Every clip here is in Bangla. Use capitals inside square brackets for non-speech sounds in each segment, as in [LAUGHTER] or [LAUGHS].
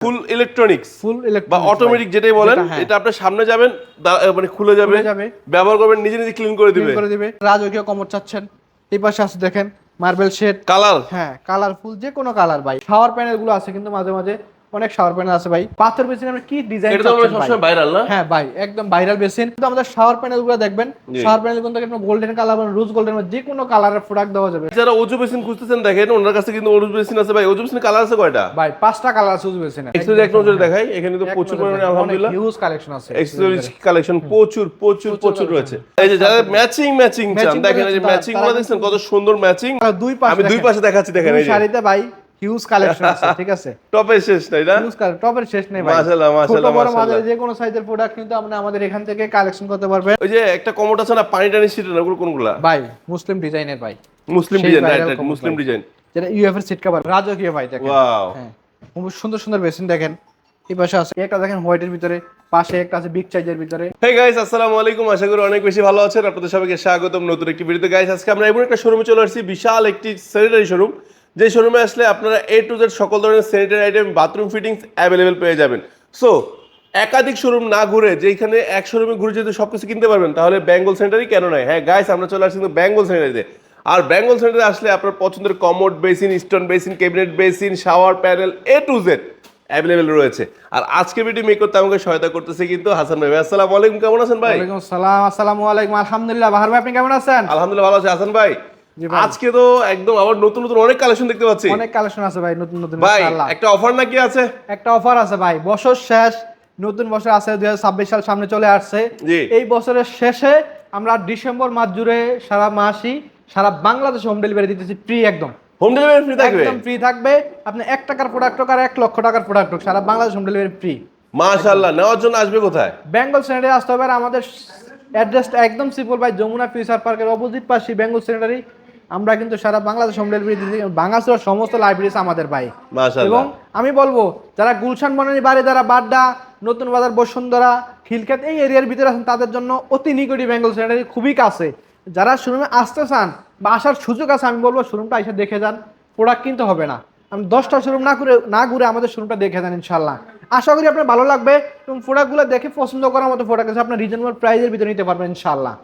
ফুল ইলেকট্রনিক্স ফুল বা অটোমেটিক যেটাই বলেন এটা আপনার সামনে যাবেন মানে খুলে যাবে খুলে যাবে। ব্যবহার করবেন নিজে নিজে ক্লিন করে দিবে। করে দিবে। রাজকীয় কমর চাচ্ছেন। এই পাশে আছে দেখেন মার্বেল শেড কালার হ্যাঁ কালারফুল যে কোনো কালার ভাই। শাওয়ার প্যানেলগুলো আছে কিন্তু মাঝে মাঝে অনেক শাওয়ার প্যানেল আছে ভাই। পাথর বেসিন আমরা কি ডিজাইন এটা তো আমরা সবসময় ভাইরাল না? হ্যাঁ ভাই একদম ভাইরাল বেসিন। কিন্তু আমাদের শাওয়ার প্যানেলগুলো দেখবেন শাওয়ার প্যানেল কিন্তু আপনার গোল্ডেন কালার বা রোজ গোল্ডেন বা যে কোনো কালারের প্রোডাক্ট দেওয়া যাবে। যারা ওজু বেসিন খুঁজতেছেন দেখেন ওনার কাছে কিন্তু ওজু বেসিন আছে ভাই। ওজু বেসিন কালার আছে কয়টা? ভাই পাঁচটা কালার আছে ওজু বেসিন এক্সেসরি এক নজরে দেখাই এখানে তো প্রচুর পরিমাণে আলহামদুলিল্লাহ। হিউজ কালেকশন আছে। এক্সেসরি কালেকশন প্রচুর প্রচুর প্রচুর রয়েছে। এই যে যারা ম্যাচিং ম্যাচিং চান দেখেন এই যে ম্যাচিংগুলো দেখছেন কত সুন্দর ম্যাচিং তারা দুই পাশে আমি দুই পাশে দেখাচ্ছি দেখেন এই শাড়িতে ভাই হিউজ কালেকশন আছে ঠিক আছে? [LAUGHS] টপের শেষ নাই না? হিউজ কালার টপের শেষ নেই ভাই। মাশাআল্লাহ, মাশাআল্লাহ, মাশাআল্লাহ। যে কোনো সাইজের প্রোডাক্ট কিন্তু আপনি আমাদের এখান থেকে কালেকশন করতে পারবেন। ওই যে একটা কমোড আছে না পানি টানি সিট ওগুলো কোনগুলা? ভাই মুসলিম ডিজাইনের ভাই। Muslim design right right Muslim design যেটা ইউএফ এর সিট কভার রাজকীয় ভাই দেখেন। ওয়াও হ্যাঁ। খুব সুন্দর সুন্দর বেসিন দেখেন। এই পাশে আছে একটা দেখেন হোয়াইটের ভিতরে পাশে একটা আছে বিগ সাইজের ভিতরে। হে গাইস আসসালামু আলাইকুম আশা করি অনেক বেশি ভালো আছেন। আপনাদের সবাইকে স্বাগতম নতুন একটি ভিডিওতে। গাইস আজকে আমরা এমন একটা শোরুমে চলে আসছি বিশাল একটি স্যানিটারি শোরুম যে শোরুমে আসলে আপনারা এ টু জেড সকল ধরনের sanitary item bathroom fittings available পেয়ে যাবেন। সো একাধিক শোরুম না ঘুরে যেখানে এক শোরুমে ঘুরে যদি সবকিছু কিনতে পারবেন তাহলে বেঙ্গল সেন্টারই কেন নয় হ্যাঁ গাইস আমরা চলে আসছি কিন্তু বেঙ্গল সেন্টারিতে আর বেঙ্গল সেন্টারে আসলে আপনার পছন্দের commode basin stone basin cabinet basin shower panel A to Z available রয়েছে। আর আজকে ভিডিও মেক করতে আমাকে সহায়তা করতেছে কিন্তু হাসান ভাই। ভাই, আসসালামু আলাইকুম কেমন আছেন ভাই? ওয়ালাইকুম আসসালাম আসসালামু আলাইকুম আলহামদুলিল্লাহ। বাহার ভাই আপনি কেমন আছেন? আলহামদুলিল্লাহ ভালো আছি। হাসান ভাই। আজকে তো একদম আবার নতুন নতুন অনেক কালেকশন দেখতে পাচ্ছি। অনেক কালেকশন আছে ভাই নতুন নতুন ভাই একটা অফার নাকি আছে? একটা অফার আছে ভাই বছর শেষ নতুন বছর আছে দুই সাল সামনে চলে আসছে। এই বছরের শেষে আমরা ডিসেম্বর মাস জুড়ে সারা মাসই সারা বাংলাদেশে হোম ডেলিভারি দিতেছি ফ্রি একদম। হোম ডেলিভারি ফ্রি থাকবে? একদম ফ্রি থাকবে। আপনি এক টাকার প্রোডাক্ট হোক আর এক লক্ষ টাকার প্রোডাক্ট হোক সারা বাংলাদেশ হোম ডেলিভারি ফ্রি মাশাআল্লাহ নেওয়ার জন্য আসবে কোথায়? বেঙ্গল সেনেটারি আসতে হবে আর আমাদের অ্যাড্রেসটা একদম সিম্পল ভাই যমুনা ফিউচার পার্কের অপোজিট পাশে বেঙ্গল সেনেটারি। আমরা কিন্তু সারা বাংলাদেশ হোম ডেলিভারি দিচ্ছি বাংলাদেশের সমস্ত লাইব্রেরিজ আমাদের ভাই এবং আমি বলব যারা গুলশান বনানী বাড়ি যারা বাড্ডা নতুন বাজার বসুন্ধরা খিলক্ষেত এই এরিয়ার ভিতরে আছেন তাদের জন্য অতি নিকটই বেঙ্গল সেনেটারি খুবই কাছে। যারা শোরুমে আসতে চান বা আসার সুযোগ আছে আমি বলব শোরুমটা এসে দেখে যান প্রোডাক্ট কিনতে হবে না। আমি দশটা শোরুম না ঘুরে না ঘুরে আমাদের শোরুমটা দেখে যান ইনশাল্লাহ আশা করি আপনার ভালো লাগবে এবং প্রোডাক্টগুলো দেখে পছন্দ করার মতো প্রোডাক্ট আছে আপনার রিজনেবল প্রাইসের ভিতরে নিতে পারবেন ইনশাল্লাহ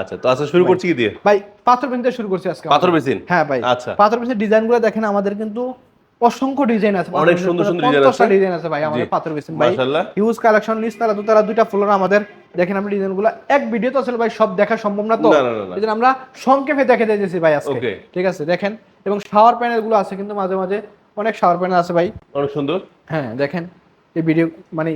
আচ্ছা তো আচ্ছা শুরু করছি কি দিয়ে? ভাই পাথর দিয়ে শুরু করছি আজকে পাথর বেসিন হ্যাঁ ভাই আচ্ছা। পাথর বেসিন ডিজাইনগুলো দেখেন আমাদের কিন্তু অসংখ্য ডিজাইন আছে। অনেক সুন্দর সুন্দর design আছে। ডিজাইন আছে ভাই আমাদের পাথর বেসিন ভাই। হিউজ কালেকশন নিচতলা দুতলা দুইটা ফ্লোর আমাদের। দেখেন আপনি ডিজাইনগুলো এক ভিডিও তো আসলে ভাই সব দেখা সম্ভব না তো। এই আমরা সংক্ষেপে দেখে দিয়েছি ভাই আজকে। ঠিক আছে দেখেন। এবং শাওয়ার প্যানেলগুলো আছে কিন্তু মাঝে মাঝে অনেক শাওয়ার প্যানেল আছে ভাই। অনেক সুন্দর। হ্যাঁ দেখেন এই ভিডিও মানে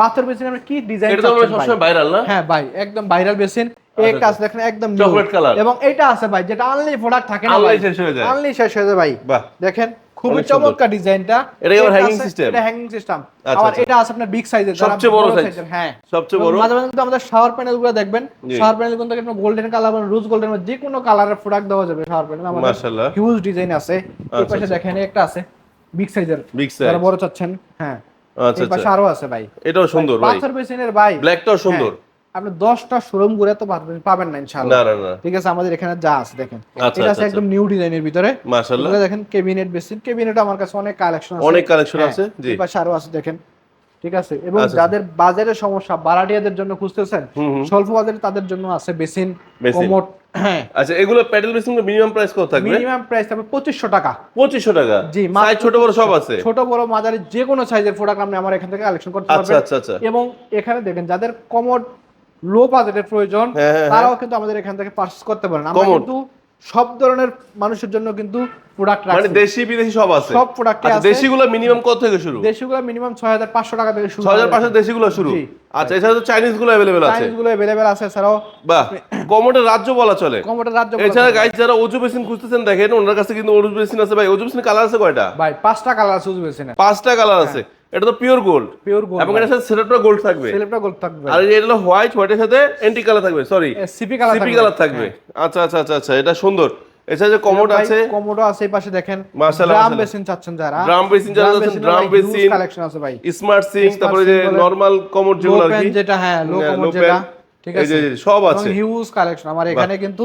পাথর বেসিন আমরা কি ডিজাইন এটা তো সবসময় ভাইরাল না? হ্যাঁ ভাই একদম ভাইরাল বেসিন। একটা আছে দেখেন একদম। Chocolate color। এবং এটা আছে ভাই যেটা আনলি প্রোডাক্ট থাকে না ভাই শেষ হয়ে যায়। আনলি শেষ হয়ে যায় ভাই বাহ দেখেন খুবই চমৎকার ডিজাইনটা এটা আবার hanging system? এটা হ্যাঙ্গিং সিস্টেম আচ্ছা, আবার আচ্ছা। এটা আছে আপনার বিগ সাইজের সবচেয়ে বড় size। হ্যাঁ সবচেয়ে বড় মাঝে মাঝে কিন্তু আমাদের শাওয়ার প্যানেলগুলো দেখবেন। শাওয়ার প্যানেল কিন্তু আপনার গোল্ডেন কালার বা রোজ গোল্ডেন যে কোনো কালারের প্রোডাক্ট দেওয়া যাবে শাওয়ার প্যানেল আমাদের মাশাআল্লাহ। হিউজ ডিজাইন আছে এই আচ্ছা, পাশে আচ্ছা। দেখেন একটা আছে বিগ সাইজের Big size। যারা বড় চাচ্ছেন হ্যাঁ আচ্ছা আচ্ছা আরও আছে ভাই এটাও সুন্দর ভাই পাথর বেসিনের ভাই ব্ল্যাকটাও সুন্দর হ্যাঁ, আপনি দশটা শোরুম ঘুরে তো পাবেন না ইনশাআল্লাহ। না না না। ঠিক আছে আমাদের এখানে যা আছে দেখেন। আচ্ছা, এটা আছে আচ্ছা, একদম নিউ ডিজাইনের ভিতরে। মাশাআল্লাহ। দেখেন কেবিনেট বেসিন কেবিনেট আমার কাছে অনেক কালেকশন আছে। অনেক কালেকশন হ্যাঁ, আছে জি। পাশে আরও আছে দেখেন। ঠিক আছে এবং আচ্ছা, যাদের বাজারের সমস্যা বারাটিয়াদের জন্য খুঁজতেছেন। স্বল্প বাজারে তাদের জন্য আছে বেসিন। কমোড হ্যাঁ। আচ্ছা এগুলো প্যাডেল বেসিন মিনিমাম প্রাইস কত থাকবে? মিনিমাম প্রাইস থাকবে পঁচিশশো টাকা। পঁচিশশো টাকা? জি, সাইজ ছোট বড় সব আছে? ছোট বড় মাঝারি যে কোনো সাইজের প্রোডাক্ট আপনি আমার এখান থেকে কালেকশন করতে আচ্ছা পারবেন। আচ্ছা আচ্ছা। এবং এখানে দেখেন যাদের কমোড লো বাজেটের প্রয়োজন হ্যাঁ, হ্যাঁ, তারাও কিন্তু আমাদের এখান থেকে পারচেজ করতে পারেন। আমরা কিন্তু সব ধরনের মানুষের জন্য কিন্তু প্রোডাক্ট মানে দেশি বিদেশি সব আছে। সব প্রোডাক্টে আচ্ছা আছে। দেশিগুলো মিনিমাম কত থেকে শুরু? দেশিগুলো মিনিমাম ছয় হাজার পাঁচশো টাকা থেকে শুরু ছয় হাজার পাঁচশো দেশিগুলো শুরু। আচ্ছা এছাড়া তো চাইনিজগুলো অ্যাভেলেবেল আছে। চাইনিজগুলো অ্যাভেলেবেল আছে এছাড়াও বাহ কমোডের রাজ্য বলা চলে। কমোডের রাজ্য এছাড়া গাইজ যারা ওজু বেসিন খুঁজতেছেন দেখেন ওনার কাছে কিন্তু ওজু বেসিন আছে। ভাই ওজু বেসিন কালার আছে কয়টা? ভাই পাঁচটা কালার আছে বুঝেছেন পাঁচটা কালার আছে। এটা তো পিওর গোল্ড পিওর গোল্ড এবং এটার সাথে গোল্ড থাকবে। গোল্ড থাকবে। আর এটা হলো হোয়াইট হোয়াইটের সাথে এন্টি কালার থাকবে sorry CP colour CP colour থাকবে। আচ্ছা আচ্ছা আচ্ছা আচ্ছা এটা সুন্দর। এছাড়া যে কমোড আছে কমোডো আছে এই পাশে দেখেন। মাশাআল্লাহ, ড্রাম বেসিন চাচ্ছেন যারা। Drum basin যারা চাচ্ছেন, drum basin। কালেকশন আছে ভাই। স্মার্ট সিং তারপরে যে নরমাল কমোড যেগুলো আর কি। যেটা হ্যাঁ লো হ্যাঁ, কমোড যেটা ঠিক আছে? এই যে, সব আছে। হিউজ কালেকশন আমার এখানে কিন্তু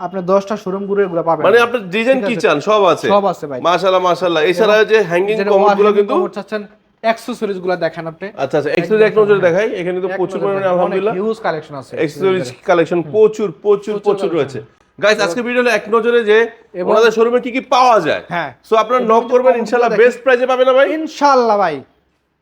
আপনি 10টা শোরুম ঘুরে এগুলো পাবেন। মানে আপনার ডিজাইন কি চান? সব আছে। সব আছে ভাই। মাশাআল্লাহ মাশাআল্লাহ। এছাড়া যে হ্যাঙ্গিং কমোডগুলো কিন্তু চাচ্ছেন অ্যাক্সেসরিজগুলো দেখেন আপনি। আচ্ছা আচ্ছা এক্সেসরিজ এক নজরে দেখাই। এখানে তো প্রচুর পরিমাণে আলহামদুলিল্লাহ। হিউজ কালেকশন আছে। এক্সেসরিজ কালেকশন প্রচুর প্রচুর প্রচুর রয়েছে। গাইস আজকে ভিডিও এক নজরে যে ওনাদের শোরুমে কি কি পাওয়া যায়। হ্যাঁ। সো আপনারা নক করবেন ইনশাআল্লাহ বেস্ট প্রাইসে পাবেন না ভাই? ইনশাআল্লাহ ভাই।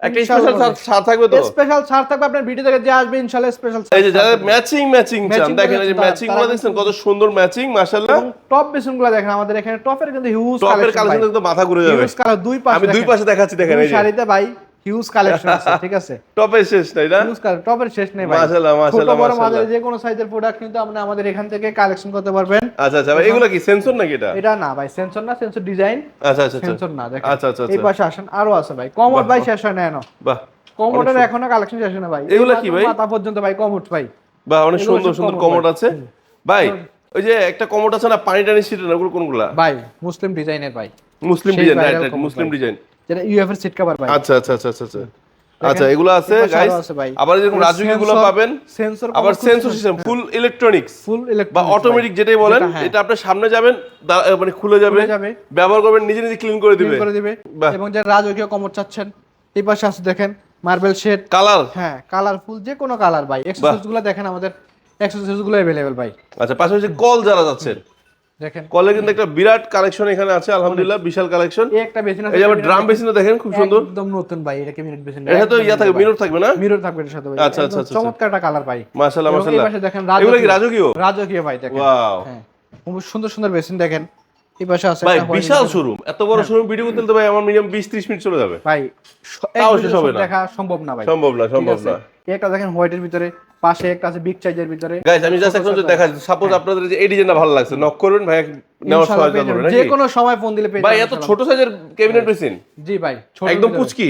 একটা স্পেশাল ছাড় থাকবে তো? স্পেশাল ছাড় থাকবে আপনার ভিডিও থেকে যে আসবে ইনশাআল্লাহ স্পেশাল এই যে যারা ম্যাচিং ম্যাচিং চান দেখেন এই যে ম্যাচিংগুলো দেখছেন কত সুন্দর ম্যাচিং মাশাআল্লাহ। টপ বেসনগুলো দেখেন আমাদের এখানে টপের কিন্তু হিউজ টপের কালেকশন কিন্তু মাথা ঘুরে যাবে। হিউজ কালার দুই পাশে আমি দুই পাশে দেখাচ্ছি দেখেন এই শাড়িতে ভাই। হিউজ কালেকশন আছে ঠিক আছে? [LAUGHS] টপের শেষ নাই না? হিউজ কালার টপের শেষ নেই ভাই। মাশাআল্লাহ, মাশাআল্লাহ, বড় মাশাআল্লাহ। মাঝারি যে কোনো সাইজের প্রোডাক্ট কিন্তু আপনি আমাদের এখান থেকে কালেকশন করতে পারবেন। আচ্ছা আচ্ছা ভাই, এগুলো কি সেন্সর নাকি এটা? এটা না ভাই সেন্সর না সেন্সর ডিজাইন আচ্ছা আচ্ছা আচ্ছা। সেন্সর না দেখেন। আচ্ছা, আচ্ছা, এই আচ্ছা। পাশে আসেন আরও আছে ভাই। কমোড ভাই শেষ হয় না এনো বাহ কমোডের এখনও কালেকশন শেষ হয় না ভাই। এগুলো কি ভাই? মাথা পর্যন্ত ভাই কমোড ভাই। বাহ অনেক সুন্দর সুন্দর কমোড আছে। ভাই ওই যে একটা কমোড আছে না পানি টানি সিটের ওগুলো কোনগুলা? ভাই মুসলিম ডিজাইনের ভাই। Muslim design right Muslim design যেটা ইউএফ এর সিট কভার ভাই আচ্ছা আচ্ছা আচ্ছা আচ্ছা আচ্ছা আচ্ছা এগুলো আছে এই পাশে গাইস আরো আছে ভাই। আবার যেরকম রাজুকি গুলো Sensor- পাবেন sensor আবার commode খুব সেন্সর সুন্দর। সিস্টেম ফুল ইলেকট্রনিক্স ফুল বা ইলেকট্রিক অটোমেটিক যেটাই বলেন এটা আপনার সামনে যাবেন দা- মানে খুলে যাবে খুলে যাবে। ব্যবহার করবেন নিজে নিজে ক্লিন করে দিবে করে দিবে বাহ। এবং যে রাজকীয় কমোড চাচ্ছেন এই পাশে আছে দেখেন মার্বেল শেড কালার হ্যাঁ কালারফুল যে কোনো কালার ভাই এক্সেসরিজ গুলো দেখেন আমাদের এক্সেসরিজ গুলো अवेलेबल ভাই আচ্ছা পাশাপাশি কল যারা যাচ্ছেন দেখেন। কলে কিন্তু একটা বিরাট কালেকশন এখানে আছে আলহামদুলিল্লাহ বিশাল কালেকশন এই একটা বেসিন আছে এই যে ড্রাম বেসিন দেখেন খুব সুন্দর। একদম নতুন ভাই এটা মিনিট বেসিন এটা তো ইয়া থাকবে মিরর থাকবে না? মিরর থাকবে এর সাথে ভাই। আচ্ছা, আচ্ছা, আচ্ছা, চমৎকার একটা কালার ভাই। মাশাআল্লাহ মাশাআল্লাহ এই পাশে দেখেন এগুলো কি রাজকীয়? রাজকীয়? রাজকীয় ভাই দেখেন। ওয়াও হ্যাঁ। খুব সুন্দর সুন্দর বেসিন দেখেন। এই পাশে আছে ভাই বিশাল শোরুম এত বড় শোরুম ভিডিও করতে ভাই আমার মিনিমাম 20 30 মিনিট চলে যাবে। ভাই তাও শেষ হবে না। দেখা সম্ভব না ভাই। সম্ভব না সম্ভব না। একটা দেখেন হোয়াইটের ভিতরে পাশে একটা আছে বিগ ভিতরে। গাইস আমি জাস্ট এখন দেখা সাপোজ আপনাদের যে এই ডিজাইনটা ভালো লাগছে নক করবেন ভাই নেওয়ার সহায়তা করবেন যে কোনো সময় ফোন দিলে পেয়ে ভাই এত ছোট সাইজের ক্যাবিনেট জি ভাই ছোট একদম পুচকি?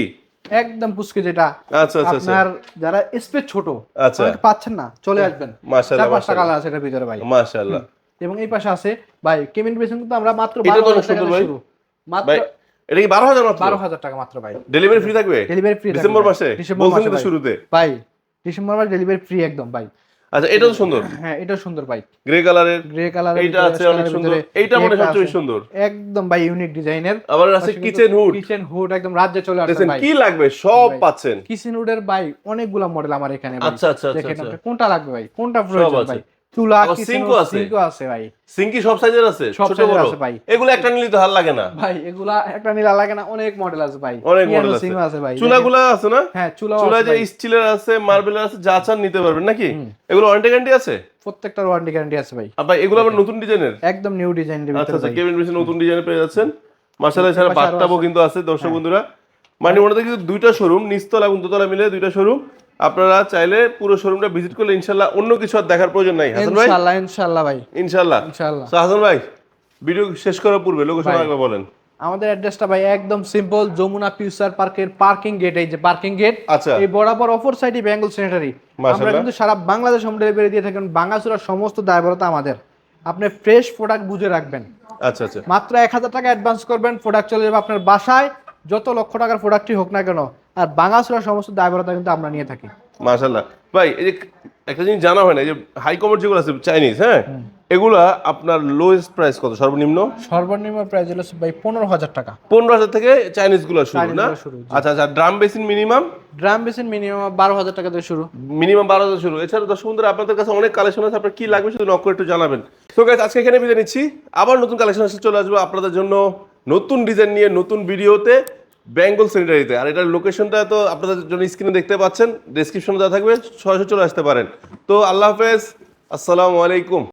একদম পুচকি যেটা। আচ্ছা আচ্ছা আচ্ছা। আপনার যারা স্পেস ছোট আচ্ছা। পাচ্ছেন না চলে আসবেন। মাশাআল্লাহ, মাশাআল্লাহ। আছে এটার ভিতরে ভাই। মাশাআল্লাহ। এবং এই পাশে আছে ভাই কেমিন বেসিন কিন্তু আমরা মাত্র এটা বারো হাজার টাকা। শুরু। মাত্র এটা কি 12000 মাত্র? বারো হাজার টাকা মাত্র ভাই। ডেলিভারি ফ্রি থাকবে? ডেলিভারি ফ্রি ডিসেম্বর মাসে? ডিসেম্বর মাসে শুরুতে। ভাই ডিসেম্বর মাস ডেলিভারি ফ্রি একদম ভাই। আচ্ছা এটা তো সুন্দর। হ্যাঁ এটা সুন্দর ভাই। গ্রে কালারের গ্রে কালার এইটা আছে অনেক সুন্দর। এইটা মনে হয় সবচেয়ে সুন্দর। একদম ভাই ইউনিক ডিজাইনের আবার আছে কিচেন হুড কিচেন হুড একদম রাজ্যে চলে আসছে ভাই। কি লাগবে? সব। পাচ্ছেন। কিচেন হুডের ভাই অনেকগুলা মডেল আমার এখানে আচ্ছা, আচ্ছা, আচ্ছা, দেখেন আচ্ছা। কোনটা লাগবে ভাই? কোনটা প্রয়োজন ভাই? চুলা সিঙ্কও আছে। সিঙ্কও আছে ভাই। সিঙ্কি সব সাইজের আছে? সব ছোট size এর বড়? আছে ভাই। এগুলো একটা নিলে তো হাল লাগে না। ভাই এগুলা একটা নীলা লাগে না অনেক মডেল আছে ভাই। অনেক Piano মডেল আছে। ভাই। চুলাগুলো আছে না? হ্যাঁ চুলা চুলা যে স্টিলের আছে মার্বেলের আছে যা চান নিতে পারবেন নাকি? এগুলো ওয়ারেন্টি গ্যারান্টি আছে? প্রত্যেকটার ওয়ারেন্টি গ্যারান্টি আছে ভাই। ভাই এগুলো আবার নতুন ডিজাইনের? একদম নিউ ডিজাইনের আচ্ছা ভিতরে আচ্ছা কেবিন নতুন পেয়ে যাচ্ছেন। বাথটাবও কিন্তু আছে দর্শক বন্ধুরা। মানে ওনাদের কিন্তু দুইটা শোরুম নিচতলা এবং দোতলা মিলে দুইটা শোরুম আপনারা চাইলে পুরো শোরুমটা ভিজিট করলে ইনশাল্লাহ অন্য কিছু আর দেখার প্রয়োজন নাই। হাসান ভাই? ইনশাআল্লাহ ইনশাআল্লাহ ভাই। ইনশাল্লাহ। ইনশাআল্লাহ তো হাসান ভাই ভিডিও শেষ করার পূর্বে লোকেশন। একবার বলেন। আমাদের অ্যাড্রেসটা ভাই একদম সিম্পল যমুনা ফিউচার পার্কের পার্কিং গেট এই যে পার্কিং গেট আচ্ছা। এই বরাবর অপর সাইডে বেঙ্গল সেনেটারি আমরা কিন্তু সারা বাংলাদেশ হোম ডেলিভারি দিয়ে থাকেন বাঙ্গাসুরার সমস্ত দায়বরতা আমাদের। আপনি ফ্রেশ প্রোডাক্ট বুঝে রাখবেন। আচ্ছা আচ্ছা। মাত্র এক হাজার টাকা অ্যাডভান্স করবেন প্রোডাক্ট চলে যাবে আপনার বাসায়। যত লক্ষ টাকার প্রোডাক্টই হোক না কেন আর বাঙ্গাসুরার সমস্ত দায়বরতা কিন্তু আমরা নিয়ে থাকি। মাশাল্লাহ ভাই এই যে একটা জিনিস জানা হয় না যে হাই কমার্স যেগুলো আছে চাইনিজ হ্যাঁ? এগুলা আপনার লোয়েস্ট প্রাইস কত সর্বনিম্ন? সর্বনিম্ন প্রাইস হলো ভাই পনেরো হাজার টাকা। পনেরো হাজার থেকে চাইনিজগুলো শুরু না? আচ্ছা আচ্ছা drum basin minimum drum basin minimum বারো হাজার টাকা থেকে শুরু। মিনিমাম বারো হাজার শুরু। এছাড়া দর্শক বন্ধুরা আপনাদের কাছে অনেক কালেকশন আছে আপনার কি লাগবে শুধু নক করে একটু জানাবেন। তো গাইজ আজকে এখানে বিদায় নিচ্ছি। আবার নতুন কালেকশন আসলে চলে আসব আপনাদের জন্য নতুন ডিজাইন নিয়ে নতুন ভিডিওতে বেঙ্গল স্যানিটারিতে আর এটার লোকেশনটা তো আপনাদের জন্য স্ক্রিনে দেখতে পাচ্ছেন ডিসক্রিপশনে যা থাকবে সরাসরি চলে আসতে পারেন। তো আল্লাহ হাফেজ, আসসালামু আলাইকুম।